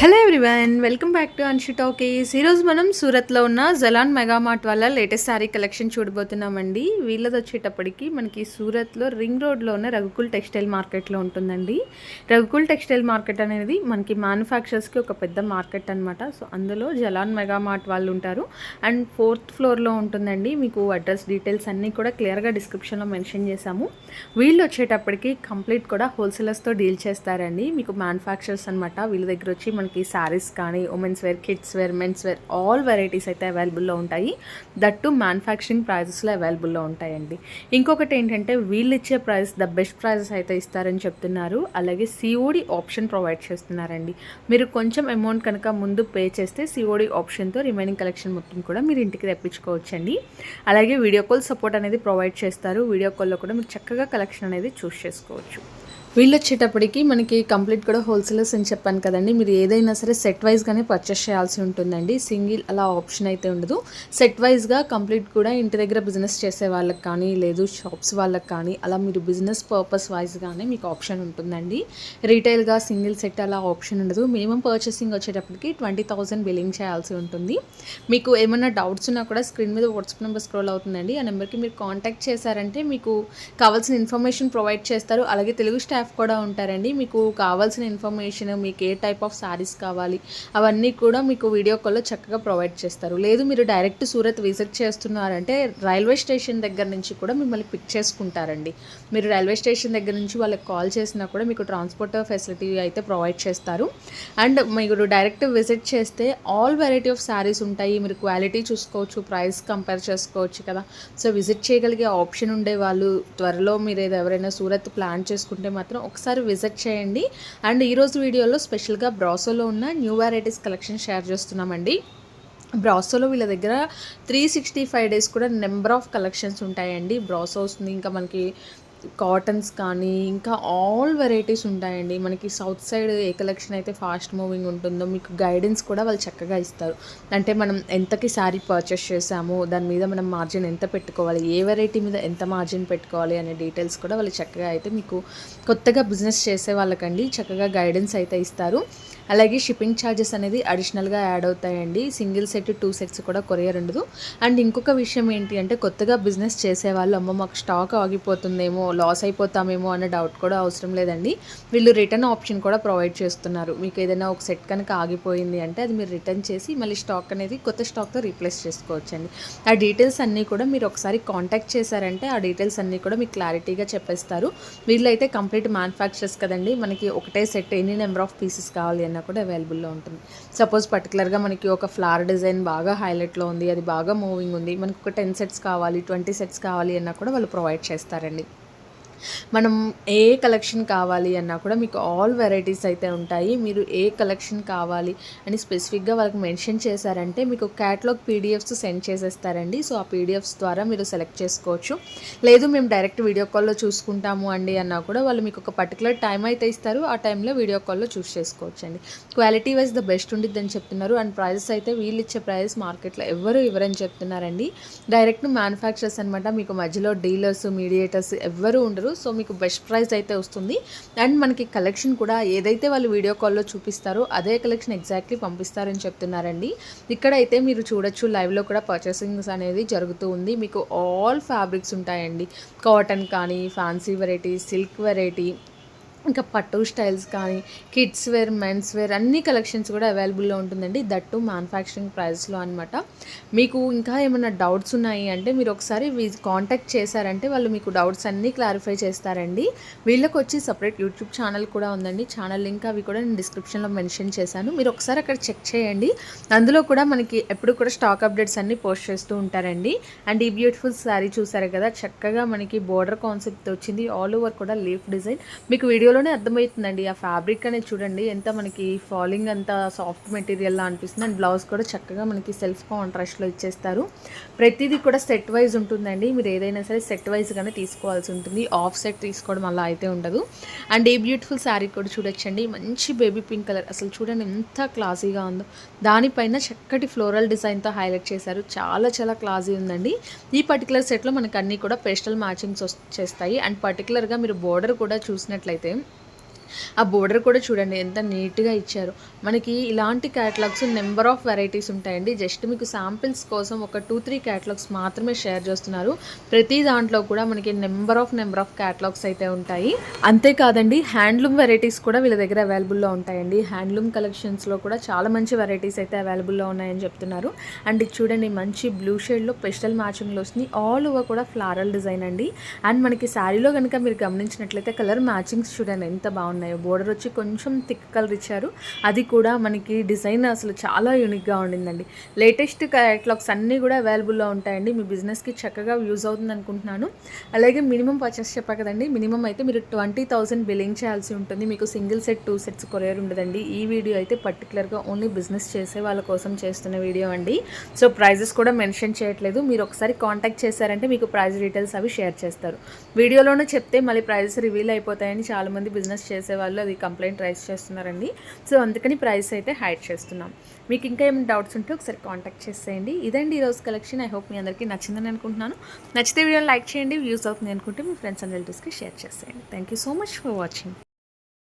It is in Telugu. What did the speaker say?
Hello everyone welcome back to Anshi talkies ఈరోజు మనం సూరత్లో ఉన్న జలాన్ మెగామార్ట్ వల్ల లేటెస్ట్ శారీ కలెక్షన్ చూడబోతున్నామండి. వీళ్ళది వచ్చేటప్పటికి మనకి సూరత్లో రింగ్ రోడ్లో ఉన్న రఘుకుల్ టెక్స్టైల్ మార్కెట్లో ఉంటుందండి. రఘుకుల్ టెక్స్టైల్ మార్కెట్ అనేది మనకి మ్యానుఫ్యాక్చర్స్కి ఒక పెద్ద మార్కెట్ అనమాట సో అందులో జలాన్ మెగామార్ట్ వాళ్ళు ఉంటారు. అండ్ ఫోర్త్ ఫ్లోర్లో ఉంటుందండి. మీకు అడ్రస్ డీటెయిల్స్ అన్నీ కూడా క్లియర్గా డిస్క్రిప్షన్లో మెన్షన్ చేశాము. వీళ్ళు వచ్చేటప్పటికి కంప్లీట్ కూడా హోల్సేలర్స్తో డీల్ చేస్తారండి. మీకు మ్యానుఫ్యాక్చర్స్ అనమాట వీళ్ళ దగ్గర వచ్చి మనకి శారీస్ కానీ womens wear kids wear mens wear all varieties అయితే అవైలబుల్లో ఉంటాయి. దట్ టు మ్యానుఫ్యాక్చరింగ్ ప్రైజెస్లో అవైలబుల్లో ఉంటాయండి. ఇంకొకటి ఏంటంటే వీళ్ళు ఇచ్చే ప్రైస్ ద బెస్ట్ ప్రైజెస్ అయితే ఇస్తారని చెప్తున్నారు. అలాగే సిఓడి ఆప్షన్ ప్రొవైడ్ చేస్తున్నారండి. మీరు కొంచెం అమౌంట్ కనుక ముందు పే చేస్తే సిఓడి ఆప్షన్తో రిమైనింగ్ కలెక్షన్ మొత్తం కూడా మీరు ఇంటికి తెప్పించుకోవచ్చండి. అలాగే వీడియో కాల్ సపోర్ట్ అనేది ప్రొవైడ్ చేస్తారు. వీడియో కాల్లో కూడా మీరు చక్కగా కలెక్షన్ అనేది చూస్ చేసుకోవచ్చు. వీళ్ళు వచ్చేటప్పటికి మనకి కంప్లీట్ కూడా హోల్సేలర్స్ అని చెప్పాను కదండి. మీరు ఏదైనా సరే సెట్ వైజ్గానే పర్చేస్ చేయాల్సి ఉంటుందండి. సింగిల్ అలా ఆప్షన్ అయితే ఉండదు. సెట్ వైజ్గా కంప్లీట్ కూడా ఇంటి దగ్గర బిజినెస్ చేసే వాళ్ళకి కానీ లేదు షాప్స్ వాళ్ళకి కానీ అలా మీరు బిజినెస్ పర్పస్ వైజ్గానే మీకు ఆప్షన్ ఉంటుందండి. రీటైల్గా సింగిల్ సెట్ అలా ఆప్షన్ ఉండదు. మినిమం పర్చేసింగ్ వచ్చేటప్పటికి ట్వంటీ థౌసండ్ బిల్లింగ్ చేయాల్సి ఉంటుంది. మీకు ఏమైనా డౌట్స్ ఉన్నా కూడా స్క్రీన్ మీద వాట్సాప్ నెంబర్ స్క్రోల్ అవుతుందండి. ఆ నెంబర్కి మీరు కాంటాక్ట్ చేశారంటే మీకు కావాల్సిన ఇన్ఫర్మేషన్ ప్రొవైడ్ చేస్తారు. అలాగే తెలుగు స్టాఫ్ కూడా ఉంటారండి. మీకు కావాల్సిన ఇన్ఫర్మేషన్ మీకు ఏ టైప్ ఆఫ్ శారీస్ కావాలి అవన్నీ కూడా మీకు వీడియో కాల్లో చక్కగా ప్రొవైడ్ చేస్తారు. లేదు మీరు డైరెక్ట్ సూరత్ విజిట్ చేస్తున్నారంటే రైల్వే స్టేషన్ దగ్గర నుంచి కూడా మిమ్మల్ని పిక్ చేసుకుంటారండి. మీరు రైల్వే స్టేషన్ దగ్గర నుంచి వాళ్ళకి కాల్ చేసినా కూడా మీకు ట్రాన్స్పోర్ట్ ఫెసిలిటీ అయితే ప్రొవైడ్ చేస్తారు. అండ్ మీరు డైరెక్ట్ విజిట్ చేస్తే ఆల్ వెరైటీ ఆఫ్ శారీస్ ఉంటాయి. మీరు క్వాలిటీ చూసుకోవచ్చు ప్రైస్ కంపేర్ చేసుకోవచ్చు కదా. సో విజిట్ చేయగలిగే ఆప్షన్ ఉండే వాళ్ళు త్వరలో మీరు ఏదో ఎవరైనా సూరత్ ప్లాన్ చేసుకుంటే మాత్రం ఒకసారి విజిట్ చేయండి. అండ్ ఈరోజు వీడియోలో స్పెషల్గా బ్రాసోలో ఉన్న న్యూ వెరైటీస్ కలెక్షన్ షేర్ చేస్తున్నామండి. బ్రాసోలో వీళ్ళ దగ్గర త్రీ సిక్స్టీ ఫైవ్ డేస్ కూడా నెంబర్ ఆఫ్ కలెక్షన్స్ ఉంటాయండి. బ్రాసో వస్తుంది ఇంకా మనకి కాటన్స్ కానీ ఇంకా ఆల్ వెరైటీస్ ఉంటాయండి. మనకి సౌత్ సైడ్ ఏ కలెక్షన్ అయితే ఫాస్ట్ మూవింగ్ ఉంటుందో మీకు గైడెన్స్ కూడా వాళ్ళు చక్కగా ఇస్తారు. అంటే మనం ఎంతకి శారీ పర్చేస్ చేసాము దాని మీద మనం మార్జిన్ ఎంత పెట్టుకోవాలి ఏ వెరైటీ మీద ఎంత మార్జిన్ పెట్టుకోవాలి అనే డీటెయిల్స్ కూడా వాళ్ళు చక్కగా అయితే మీకు కొత్తగా బిజినెస్ చేసే వాళ్ళకండి చక్కగా గైడెన్స్ అయితే ఇస్తారు. అలాగే షిప్పింగ్ ఛార్జెస్ అనేది అడిషనల్గా యాడ్ అవుతాయండి. సింగిల్ సెట్ టూ సెట్స్ కూడా కొరియర్ ఉండదు. అండ్ ఇంకొక విషయం ఏంటి అంటే కొత్తగా బిజినెస్ చేసేవాళ్ళు అమ్మ మాకు స్టాక్ ఆగిపోతుందేమో లాస్ అయిపోతామేమో అన్న డౌట్ కూడా అవసరం లేదండి. వీళ్ళు రిటర్న్ ఆప్షన్ కూడా ప్రొవైడ్ చేస్తున్నారు. మీకు ఏదైనా ఒక సెట్ కనుక ఆగిపోయింది అంటే అది మీరు రిటర్న్ చేసి మళ్ళీ స్టాక్ అనేది కొత్త స్టాక్తో రీప్లేస్ చేసుకోవచ్చండి. ఆ డీటెయిల్స్ అన్నీ కూడా మీరు ఒకసారి కాంటాక్ట్ చేశారంటే ఆ డీటెయిల్స్ అన్నీ కూడా మీకు క్లారిటీగా చెప్పేస్తారు. వీళ్ళైతే కంప్లీట్ మ్యానుఫ్యాక్చర్స్ కదండి. మనకి ఒకటే సెట్ ఎన్ని నెంబర్ ఆఫ్ పీసెస్ కావాలి అని అయినా కూడా అవైలబుల్లో ఉంటుంది. సపోజ్ పర్టికులర్గా మనకి ఒక ఫ్లవర్ డిజైన్ బాగా హైలైట్లో ఉంది అది బాగా మూవింగ్ ఉంది మనకు ఒక టెన్ సెట్స్ కావాలి ట్వంటీ సెట్స్ కావాలి అన్నా కూడా వాళ్ళు ప్రొవైడ్ చేస్తారండి. మనం ఏ కలెక్షన్ కావాలి అన్నా కూడా మీకు ఆల్ వెరైటీస్ అయితే ఉంటాయి. మీరు ఏ కలెక్షన్ కావాలి అని స్పెసిఫిక్గా వాళ్ళకి మెన్షన్ చేశారంటే మీకు క్యాటలాగ్ పీడిఎఫ్స్ సెండ్ చేసేస్తారండి. సో ఆ పీడిఎఫ్స్ ద్వారా మీరు సెలెక్ట్ చేసుకోవచ్చు. లేదు మేము డైరెక్ట్ వీడియో కాల్లో చూసుకుంటాము అండి అన్నా కూడా వాళ్ళు మీకు ఒక పర్టికులర్ టైం అయితే ఇస్తారు. ఆ టైంలో వీడియో కాల్లో చూస్ చేసుకోవచ్చు అండి క్వాలిటీ వైజ్ ద బెస్ట్ ఉండిద్దని చెప్తున్నారు. అండ్ ప్రైజెస్ అయితే వీళ్ళు ఇచ్చే ప్రైజెస్ మార్కెట్లో ఎవరు ఇవ్వరని చెప్తున్నారండి. డైరెక్ట్ మ్యానుఫ్యాక్చర్స్ అనమాట మీకు మధ్యలో డీలర్స్ మీడియేటర్స్ ఎవ్వరు ఉండరు. సో మీకు బెస్ట్ ప్రైస్ అయితే వస్తుంది. అండ్ మనకి కలెక్షన్ కూడా ఏదైతే వాళ్ళు వీడియో కాల్లో చూపిస్తారో అదే కలెక్షన్ ఎగ్జాక్ట్లీ పంపిస్తారని చెప్తున్నారండి. ఇక్కడైతే మీరు చూడొచ్చు లైవ్లో కూడా పర్చేసింగ్స్ అనేది జరుగుతూ ఉంది. మీకు ఆల్ ఫ్యాబ్రిక్స్ ఉంటాయండి. కాటన్ కానీ ఫ్యాన్సీ వెరైటీ సిల్క్ వెరైటీ ఇంకా పట్టు స్టైల్స్ కానీ కిడ్స్ వేర్ మెన్స్ వేర్ అన్ని కలెక్షన్స్ కూడా అవైలబుల్లో ఉంటుందండి. దట్టు మ్యానుఫ్యాక్చరింగ్ ప్రైస్లో అనమాట మీకు ఇంకా ఏమైనా డౌట్స్ ఉన్నాయి అంటే మీరు ఒకసారి కాంటాక్ట్ చేశారంటే వాళ్ళు మీకు డౌట్స్ అన్నీ క్లారిఫై చేస్తారండి. వీళ్ళకి వచ్చి సపరేట్ యూట్యూబ్ ఛానల్ కూడా ఉందండి. ఛానల్ లింక్ అవి కూడా నేను డిస్క్రిప్షన్లో మెన్షన్ చేశాను. మీరు ఒకసారి అక్కడ చెక్ చేయండి. అందులో కూడా మనకి ఎప్పుడు కూడా స్టాక్ అప్డేట్స్ అన్నీ పోస్ట్ చేస్తూ ఉంటారండి. అండ్ ఈ బ్యూటిఫుల్ శారీ చూసారు కదా చక్కగా మనకి బోర్డర్ కాన్సెప్ట్ వచ్చింది. ఆల్ ఓవర్ కూడా లీఫ్ డిజైన్. మీకు వీడియో వీడియోలోనే అర్థమవుతుందండి. ఆ ఫ్యాబ్రిక్ అనేది చూడండి ఎంత మనకి ఫాలింగ్ అంత సాఫ్ట్ మెటీరియల్లా అనిపిస్తుంది. అండ్ బ్లౌజ్ కూడా చక్కగా మనకి సెల్ఫ్ కాంట్రాస్ట్లో ఇచ్చేస్తారు. ప్రతిదీ కూడా సెట్ వైజ్ ఉంటుందండి. మీరు ఏదైనా సరే సెట్ వైజ్గానే తీసుకోవాల్సి ఉంటుంది. ఆఫ్ సెట్ తీసుకోవడం అలా అయితే ఉండదు. అండ్ ఏ బ్యూటిఫుల్ శారీ కూడా చూడొచ్చండి. మంచి బేబీ పింక్ కలర్ అసలు చూడండి ఎంత క్లాసీగా ఉందో. దానిపైన చక్కటి ఫ్లోరల్ డిజైన్తో హైలైట్ చేశారు. చాలా చాలా క్లాసీ ఉందండి. ఈ పర్టికులర్ సెట్లో మనకు అన్నీ కూడా పేస్టల్ మ్యాచింగ్స్ వచ్చేస్తాయి అండ్ పర్టికులర్గా మీరు బోర్డర్ కూడా చూసినట్లయితే ఆ బోర్డర్ కూడా చూడండి ఎంత నీట్గా ఇచ్చారు. మనకి ఇలాంటి క్యాటలాగ్స్ నెంబర్ ఆఫ్ వెరైటీస్ ఉంటాయండి. జస్ట్ మీకు శాంపిల్స్ కోసం ఒక టూ త్రీ క్యాటలాగ్స్ మాత్రమే షేర్ చేస్తున్నారు. ప్రతి దాంట్లో కూడా మనకి number of number of catalogues అయితే ఉంటాయి. అంతేకాదండి హ్యాండ్లూమ్ వెరైటీస్ కూడా వీళ్ళ దగ్గర అవైలబుల్లో ఉంటాయండి. హ్యాండ్లూమ్ కలెక్షన్స్లో కూడా చాలా మంచి వెరైటీస్ అయితే అవైలబుల్లో ఉన్నాయని చెప్తున్నారు. అండ్ చూడండి మంచి బ్లూ షేడ్లో పెస్టల్ మ్యాచింగ్లో వస్తుంది. ఆల్ ఓవర్ కూడా ఫ్లారల్ డిజైన్ అండి. అండ్ మనకి శారీలో కనుక మీరు గమనించినట్లయితే కలర్ మ్యాచింగ్స్ చూడండి ఎంత బాగుంది బాగున్నాయి. బోర్డర్ వచ్చి కొంచెం థిక్ కలర్ ఇచ్చారు. అది కూడా మనకి డిజైన్ అసలు చాలా యూనిక్గా ఉండిందండి. లేటెస్ట్ క్యాటలాగ్స్ అన్నీ కూడా అవైలబుల్లో ఉంటాయండి. మీ బిజినెస్కి చక్కగా యూజ్ అవుతుంది అనుకుంటున్నాను. అలాగే మినిమం పర్చేస్ చెప్పా కదండి. మినిమం అయితే మీరు ట్వంటీ థౌసండ్ బిల్లింగ్ చేయాల్సి ఉంటుంది. మీకు single set two sets courier ఉండదండి. ఈ వీడియో అయితే పర్టికులర్గా ఓన్లీ బిజినెస్ చేసే వాళ్ళ కోసం చేస్తున్న వీడియో అండి. సో ప్రైజెస్ కూడా మెన్షన్ చేయట్లేదు. మీరు ఒకసారి కాంటాక్ట్ చేశారంటే మీకు ప్రైజ్ డీటెయిల్స్ అవి షేర్ చేస్తారు. వీడియోలోనే చెప్తే మళ్ళీ ప్రైజెస్ రివీల్ అయిపోతాయని చాలామంది బిజినెస్ చేస్తారు వాళ్ళు అది కంప్లైంట్ రైస్ చేస్తున్నారండి. సో అందుకని ప్రైస్ అయితే హైడ్ చేస్తున్నాం. మీకు ఇంకా ఏమైనా డౌట్స్ ఉంటే ఒకసారి కాంటాక్ట్ చేసేయండి. ఇదండి ఈరోజు కలెక్షన్. ఐ హోప్ మీ అందరికీ నచ్చిందని అనుకుంటున్నాను. నచ్చితే వీడియో లైక్ చేయండి యూస్ అవుతుంది అనుకుంటే మీ ఫ్రెండ్స్ అండ్ రిలేటివ్స్కి షేర్ చేసేయండి. Thank you so much for watching.